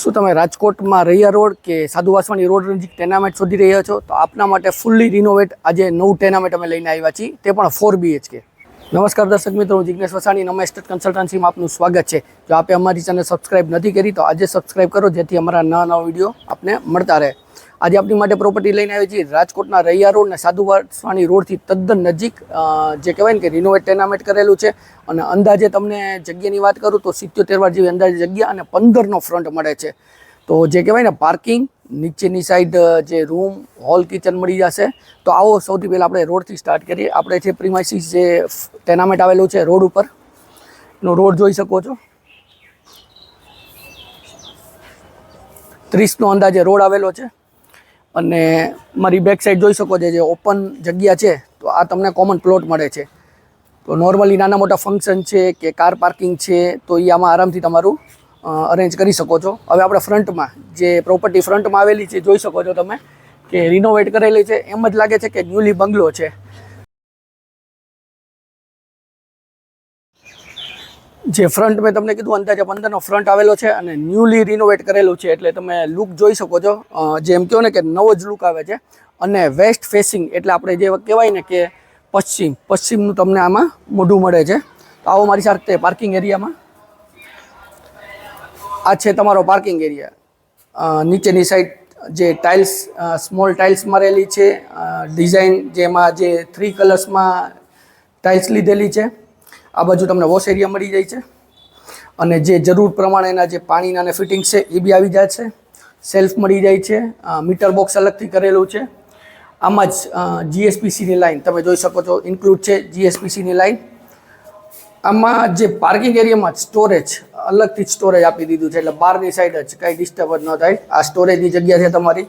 શું તમે રાજકોટમાં રૈયા રોડ કે સાધુ વાસવાણી રોડ નજીક ટેનામેન્ટ શોધી રહ્યા છો? તો આપના માટે ફૂલ્લી રિનોવેટ આજે નવું ટેનામેન્ટ અમે લઈને આવ્યા છીએ. તે પણ ફોર બીએચકે નમસ્કાર દર્શક મિત્રો, હું જિજ્ઞેશ વસાણી નમે એસ્ટેટ કન્સલ્ટન્સીમાં આપનું સ્વાગત છે. જો આપે અમારી ચેનલ સબસ્ક્રાઇબ નથી કરી, તો આજે સબસ્ક્રાઇબ કરો, જેથી અમારા નવા નવા વીડિયો આપને મળતા રહે. આજે આપણી માટે પ્રોપર્ટી લઈને આવી છીએ રાજકોટના રૈયા રોડ અને સાધુ વાસવાણી રોડથી તદ્દન નજીક જે કહેવાય ને કે રિનોવેટ ટેનામેન્ટ કરેલું છે. અને અંદાજે તમને જગ્યાની વાત કરું તો સિત્યોતેર વાર જેવી અંદાજે જગ્યા અને પંદરનો ફ્રન્ટ મળે છે. તો જે કહેવાય ને પાર્કિંગ નીચેની સાઈડ જે રૂમ હોલ કિચન મળી જશે. તો આવો સૌથી પહેલાં આપણે રોડથી સ્ટાર્ટ કરીએ. આપણે જે પ્રિમાઇસીસ જે ટેનામેન્ટ આવેલું છે રોડ ઉપર નો રોડ જોઈ શકો છો. ત્રીસનો અંદાજે રોડ આવેલો છે. અને મારી બેક સાઈડ જોઈ શકો છો જે ઓપન જગ્યા છે, તો આ તમને કોમન પ્લોટ મળે છે. તો નોર્મલી નાના મોટા ફંક્શન છે કે કાર પાર્કિંગ છે, તો એ આમાં આરામથી તમારું અરેન્જ કરી શકો છો. હવે આપણે ફ્રન્ટમાં જે પ્રોપર્ટી ફ્રન્ટમાં આવેલી છે, જોઈ શકો છો તમે, કે રિનોવેટ કરેલી છે. એમ જ લાગે છે કે ન્યૂલી બંગલો છે. જે ફ્રન્ટ મેં તમને કીધું, અંદાજે પંદરનો ફ્રન્ટ આવેલો છે અને ન્યૂલી રિનોવેટ કરેલું છે. એટલે તમે લુક જોઈ શકો છો. જેમ કહો ને કે નવો જ લુક આવે છે. અને વેસ્ટ ફેસિંગ એટલે આપણે જે કહેવાય ને કે પશ્ચિમ, પશ્ચિમનું તમને આમાં મોઢું મળે છે. તો આવો મારી સાથે પાર્કિંગ એરિયામાં આ છે તમારો પાર્કિંગ એરિયા નીચેની સાઈડ જે ટાઇલ્સ સ્મોલ ટાઇલ્સ મારેલી છે. ડિઝાઇન જેમાં જે થ્રી કલર્સમાં ટાઇલ્સ લીધેલી છે. આ બાજુ તમને વોશ એરિયા મળી જાય છે. અને જે જરૂર પ્રમાણેના જે પાણીના અને ફિટિંગ છે, એ બી આવી જાય છે. સેલ્ફ મળી જાય છે. મીટર બોક્સ અલગથી કરેલું છે. આમાં જ જીએસપીસીની લાઈન તમે જોઈ શકો છો ઇન્ક્લુડ છે જીએસપીસીની લાઇન આમાં જે પાર્કિંગ એરિયામાં સ્ટોરેજ અલગથી જ સ્ટોરેજ આપી દીધું છે. એટલે બહારની સાઈડ જ કાંઈ ડિસ્ટર્બ જ ન થાય. આ સ્ટોરેજની જગ્યા છે તમારી.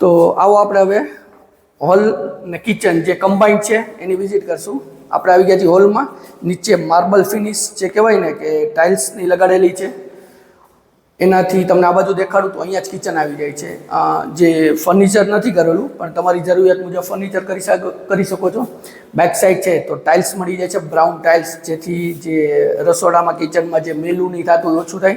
તો આવો આપણે હવે હોલ ને કિચન જે કમ્બાઈન્ડ છે, એની વિઝિટ કરશું. આપણે આવી ગયા છીએ હોલમાં. નીચે માર્બલ ફિનિશ જે કહેવાય ને કે ટાઇલ્સની લગાડેલી છે. એનાથી તમને આ બાજુ દેખાડું તો અહીંયા જ કિચન આવી જાય છે. જે ફર્નિચર નથી કરેલું, પણ તમારી જરૂરિયાત મુજબ ફર્નિચર કરી કરી શકો છો. બેક સાઈડ છે તો ટાઇલ્સ મળી જાય છે બ્રાઉન ટાઇલ્સ જેથી જે રસોડામાં કિચનમાં જે મેલું નહીં થતું ઓછું થાય.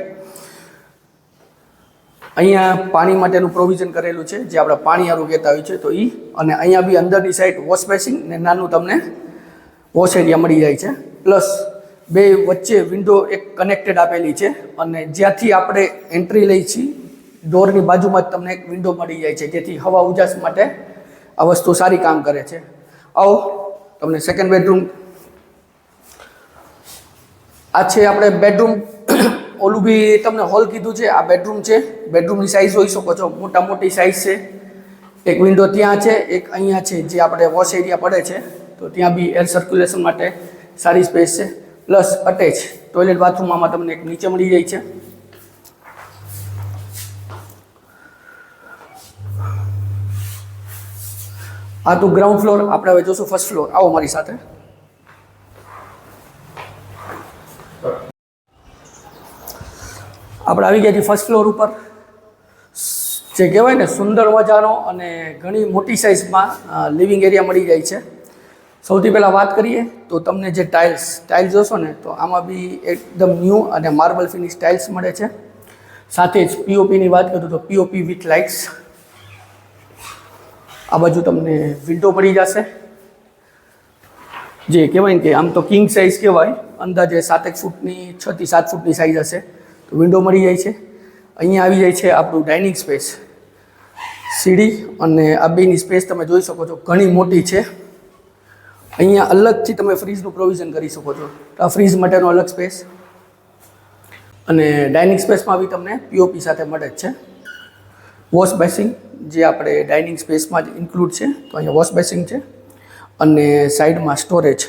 અહીંયા પાણી માટેનું પ્રોવિઝન કરેલું છે, જે આપણે પાણી આરું કહેતા હોય છે, તો એ અને અહીંયા બી અંદરની સાઈડ વોશ બેસિંગ ને નાનું તમને વોશ એરિયા મળી જાય છે. પ્લસ બે વચ્ચે વિન્ડો એક કનેક્ટેડ આપેલી છે અને જ્યાંથી આપણે એન્ટ્રી લઈ છીએ ડોરની બાજુમાં જ તમને એક વિન્ડો મળી જાય છે, જેથી હવા ઉજાસ માટે આ વસ્તુ સારી કામ કરે છે. આવો, તમને સેકન્ડ બેડરૂમ આ છે આપણે બેડરૂમ ઓલું બી તમને હોલ કીધું છે, આ બેડરૂમ છે. બેડરૂમની સાઇઝ જોઈ શકો છો. મોટા મોટી સાઇઝ છે. એક વિન્ડો ત્યાં છે, એક અહીંયા છે, જે આપણે વોશ એરિયા પડે છે. તો ત્યાં બી એર સર્ક્યુલેશન માટે સારી સ્પેસ છે. પ્લસ અટેચ ટોયલેટ બાથરૂમ આમાં તમને એક નીચે મળી જાય છે. આ તો ગ્રાઉન્ડ ફ્લોર આપણે હવે જોશું ફર્સ્ટ ફ્લોર આવો મારી સાથે. આપણે આવી ગયા છીએ ફર્સ્ટ ફ્લોર ઉપર. જે કહેવાય ને સુંદર મજાનો અને ઘણી મોટી સાઇઝમાં લિવિંગ એરિયા મળી જાય છે. સૌથી પહેલાં વાત કરીએ તો તમને જે ટાઇલ્સ ટાઇલ્સ જોશો ને, તો આમાં બી એકદમ ન્યૂ અને માર્બલ ફિનિશ ટાઇલ્સ મળે છે. સાથે જ પીઓપીની વાત કરું તો પીઓપી વિથ લાઇટ્સ આ બાજુ તમને વિન્ડો મળી જશે. જે કહેવાય ને કે આમ તો કિંગ સાઇઝ કહેવાય. અંદાજે સાતેક ફૂટની છથી સાત ફૂટની સાઇઝ હશે. વિન્ડો મળી જાય છે. અહીંયા આવી જાય છે આપણું ડાઇનિંગ સ્પેસ. સીડી અને આ બેની સ્પેસ તમે જોઈ શકો છો, ઘણી મોટી છે. અહીંયા અલગથી તમે ફ્રીજનું પ્રોવિઝન કરી શકો છો. આ ફ્રીજ માટેનો અલગ સ્પેસ. અને ડાઇનિંગ સ્પેસમાં બી તમને પીઓપી સાથે મળે જ છે. વોશ બેસિંગ જે આપણે ડાઇનિંગ સ્પેસમાં જ ઇન્ક્લુડ છે, તો અહીંયા વોશ બેસિંગ છે. અને સાઈડમાં સ્ટોરેજ.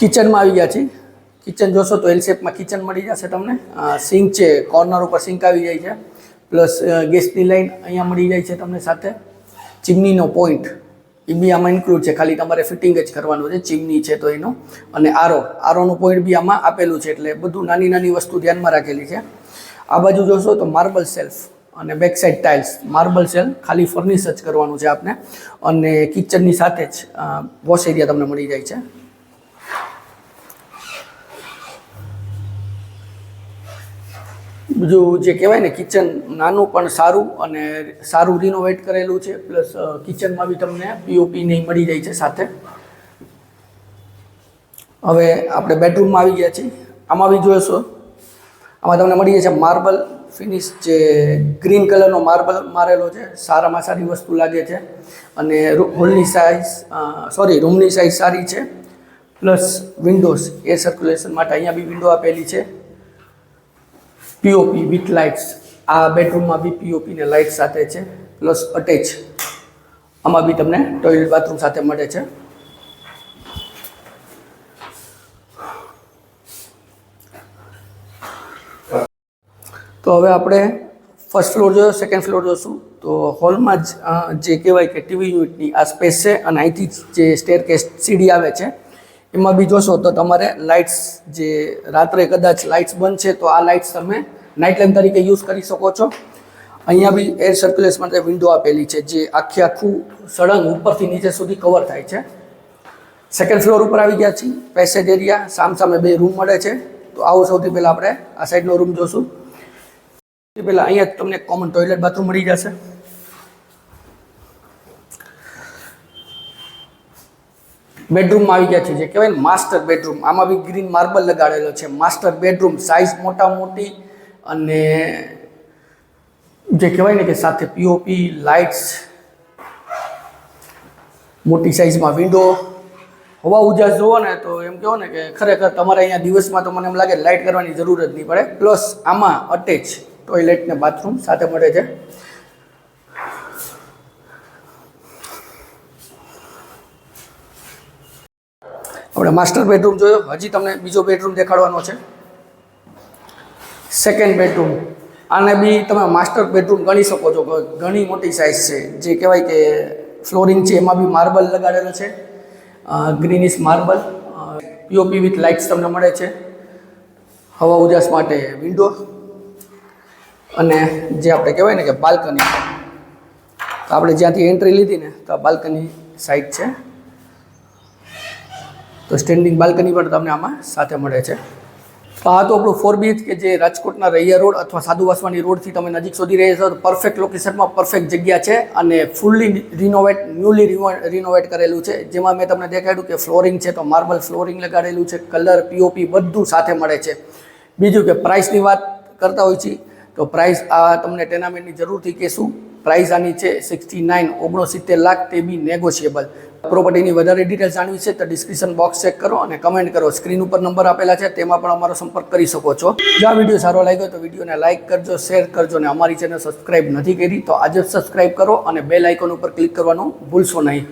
કિચનમાં આવી ગયા છીએ. કિચન જોશો તો એલ શેપમાં કિચન મળી જશે તમને. સિંક છે કોર્નર ઉપર સિંક આવી જાય છે. પ્લસ ગેસની લાઈન અહીંયા મળી જાય છે તમને સાથે. ચીમનીનો પોઈન્ટ એ બી આમાં ઇન્ક્લુડ છે. ખાલી તમારે ફિટિંગ જ કરવાનું છે. ચીમની છે તો એનો. અને આરો. આરોનું પોઈન્ટ બી આમાં આપેલું છે. એટલે બધું નાની નાની વસ્તુ ધ્યાનમાં રાખેલી છે. આ બાજુ જોશો તો માર્બલ સેલ્ફ અને બેક સાઈડ ટાઇલ્સ માર્બલ સેલ ખાલી ફર્નિશ જ કરવાનું છે આપને. અને કિચનની સાથે જ વોશ એરિયા તમને મળી જાય છે. બીજું જે કહેવાય ને કિચન નાનું પણ સારું અને સારું રિનોવેટ કરેલું છે પ્લસ કિચનમાં બી તમને પીઓપી નહીં મળી જાય છે સાથે. હવે આપણે બેડરૂમમાં આવી ગયા છીએ. આમાં બી જોઈશો આમાં તમને મળી જાય છે માર્બલ ફિનિશ જે ગ્રીન કલરનો માર્બલ મારેલો છે. સારામાં સારી વસ્તુ લાગે છે. અને હોલની સાઇઝ સોરી રૂમની સાઇઝ સારી છે. પ્લસ વિન્ડોઝ એર સર્ક્યુલેશન માટે અહીંયા બી વિન્ડો આપેલી છે. પીઓપી વિથ લાઇટ્સ આ બેડરૂમમાં બી પીઓપી ને લાઇટ સાથે છે પ્લસ અટેચ આમાં બી તમને ટોયલેટ બાથરૂમ સાથે મળે છે. તો હવે આપણે ફર્સ્ટ ફ્લોર જોયો સેકન્ડ ફ્લોર જોશું. તો હોલમાં જ જે કહેવાય કે ટીવી યુનિટની આ સ્પેસ છે અને અહીંથી જ સ્ટેર કેસ સીડી આવે છે, એમાં બી જોશો તો તમારે લાઇટ્સ જે રાત્રે કદાચ લાઇટ્સ બંધ છે, તો આ લાઇટ્સ તમે નાઇટ લેમ્પ તરીકે યુઝ કરી શકો છો. અહીંયા બી એર સર્ક્યુલેશન માટે વિન્ડો આપેલી છે, જે આખી આખું સળંગ ઉપરથી નીચે સુધી કવર થાય છે. સેકન્ડ ફ્લોર ઉપર આવી ગયા છીએ પેસેજ એરિયા સામ સામે બે રૂમ મળે છે. તો આવો સૌથી પહેલાં આપણે આ સાઈડનો રૂમ જોશું. સૌથી પહેલાં અહીંયા તમને કોમન ટોયલેટ બાથરૂમ મળી જશે. બેડરૂમમાં આવી ગયા છે જે કહેવાય માસ્ટર બેડરૂમ આમાં બી ગ્રીન માર્બલ લગાડેલો છે. માસ્ટર બેડરૂમ સાઇઝ મોટા મોટી અને જે કહેવાય ને કે સાથે પીઓપી લાઇટ્સ મોટી સાઇઝમાં વિન્ડો હવા ઉજાસ જુઓ ને તો એમ કહો ને કે ખરેખર તમારે અહીંયા દિવસમાં તો મને એમ લાગે લાઇટ કરવાની જરૂર જ નહીં પડે. પ્લસ આમાં અટેચ ટોયલેટ ને બાથરૂમ સાથે મળે છે. આપણે માસ્ટર બેડરૂમ જોયો. હજી તમને બીજો બેડરૂમ દેખાડવાનો છે. સેકન્ડ બેડરૂમ આને બી તમે માસ્ટર બેડરૂમ ગણી શકો છો. ઘણી મોટી સાઇઝ છે. જે કહેવાય કે ફ્લોરિંગ છે, એમાં બી માર્બલ લગાડેલો છે. Greenish marble POP with lights તમને મળે છે. હવા ઉજાસ માટે વિન્ડો અને જે આપણે કહેવાય ને કે બાલ્કની તો આપણે જ્યાંથી એન્ટ્રી લીધી ને, તો બાલ્કની સાઈડ છે. તો સ્ટેન્ડિંગ બાલ્કની પણ તમને આમાં સાથે મળે છે. આ તો આપણું ફોર બીચ કે જે રાજકોટના રૈયા રોડ અથવા સાધુ વાસવાની રોડથી તમે નજીક શોધી રહ્યા છો પરફેક્ટ લોકેશનમાં પરફેક્ટ જગ્યા છે અને ફૂલ્લી રિનોવેટ ન્યૂલી રિનોવેટ કરેલું છે. જેમાં મેં તમને દેખાડ્યું કે ફ્લોરિંગ છે, તો માર્બલ ફ્લોરિંગ લગાડેલું છે કલર પીઓપી બધું સાથે મળે છે. બીજું કે પ્રાઇસની વાત કરતા હોય છીએ, તો પ્રાઇસ આ તમને ટેનામેન્ટની જરૂરથી કહેશું. પ્રાઇસ આની છે સિક્સટી નાઇન, ઓગણસિત્તેર લાખ તે બી નેગોશિયેબલ પ્રોપર્ટીની વધારે ડિટેલ્સ જાણવી છે તો ડિસ્ક્રિપ્શન બોક્સ ચેક કરો અને કમેન્ટ કરો. સ્ક્રીન ઉપર નંબર આપેલા છે, તેમાં પણ અમારો સંપર્ક કરી શકો છો. જો આ વીડિયો સારો લાગ્યો તો વિડીયોને લાઇક કરજો શેર કરજો અને અમારી ચેનલ સબસ્ક્રાઇબ નથી કરી તો આજે જ સબસ્ક્રાઇબ કરો અને બેલ આઇકોન ઉપર ક્લિક કરવાનું ભૂલશો નહીં.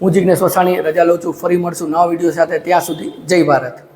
હું જિજ્ઞેશ વસાણી, રજા લઉં છું. ફરી મળશું નવા વીડિયો સાથે. ત્યાં સુધી જય ભારત.